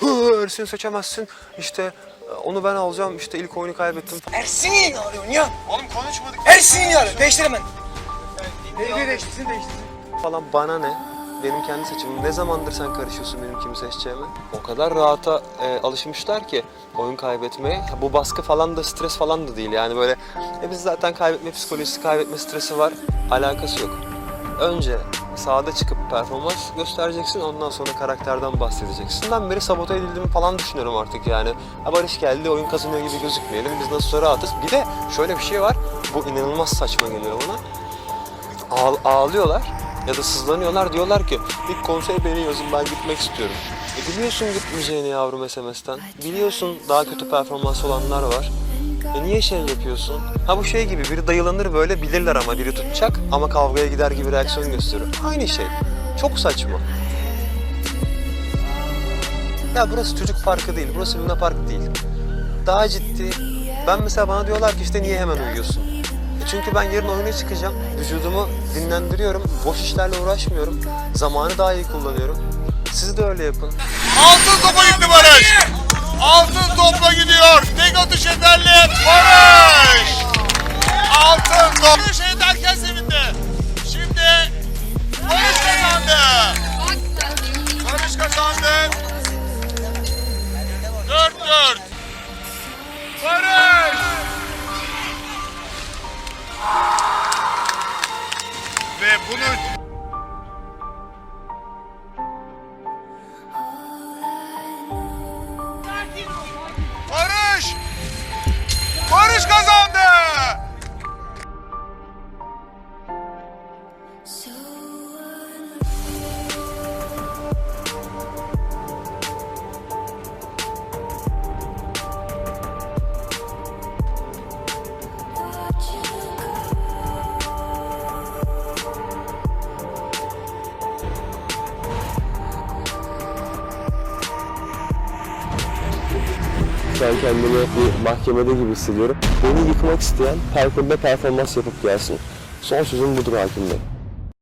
Hı, Ersin'i seçemezsin. İşte e, onu ben alacağım. İşte ilk oyunu kaybettim Ersin'i ne arıyorsun ya? Oğlum konuşmadık. Ersin'i ne arıyorsun? Değiştir hemen. Değiştir, değiştir, değiştir. falan bana ne? Benim kendi seçimim. Ne zamandır sen karışıyorsun benim kimi seçeceğime? O kadar rahata e, alışmışlar ki oyun kaybetmeye. Ha, Bu baskı falan da stres falan da değil yani böyle. E biz zaten kaybetme psikolojisi, kaybetme stresi var. Alakası yok. Önce sahada çıkıp performans göstereceksin ondan sonra karakterden bahsedeceksin. Ben beri sabote edildiğimi falan düşünüyorum artık yani. Ha Barış geldi oyun kazanıyor gibi gözükmeyelim biz nasıl rahatız. Bir de şöyle bir şey var bu inanılmaz saçma geliyor bana. Ağ- ağlıyorlar ya da sızlanıyorlar diyorlar ki ilk konsey beni yazın ben gitmek istiyorum. E biliyorsun gitmeyeceğini yavrum SMS'ten. Biliyorsun daha kötü performans olanlar var. E niye şey yapıyorsun? Ha bu şey gibi biri dayılanır böyle bilirler ama biri tutacak ama kavgaya gider gibi reaksiyon gösteriyor. Aynı şey. Çok saçma. Ya burası çocuk parkı değil, burası Luna Park değil. Daha ciddi. Ben mesela bana diyorlar ki işte niye hemen uyuyorsun? E Çünkü ben yarın oyuna çıkacağım. Vücudumu dinlendiriyorum. Boş işlerle uğraşmıyorum. Zamanı daha iyi kullanıyorum. Siz de öyle yapın. Altın topa gitti Barış. Altın topla gidiyor. Tek atış ederle Barış. Ben kendimi bir mahkemede gibi hissediyorum. Beni yıkmak isteyen parkurda performans yapıp gelsin. Son sözüm budur hakim bey.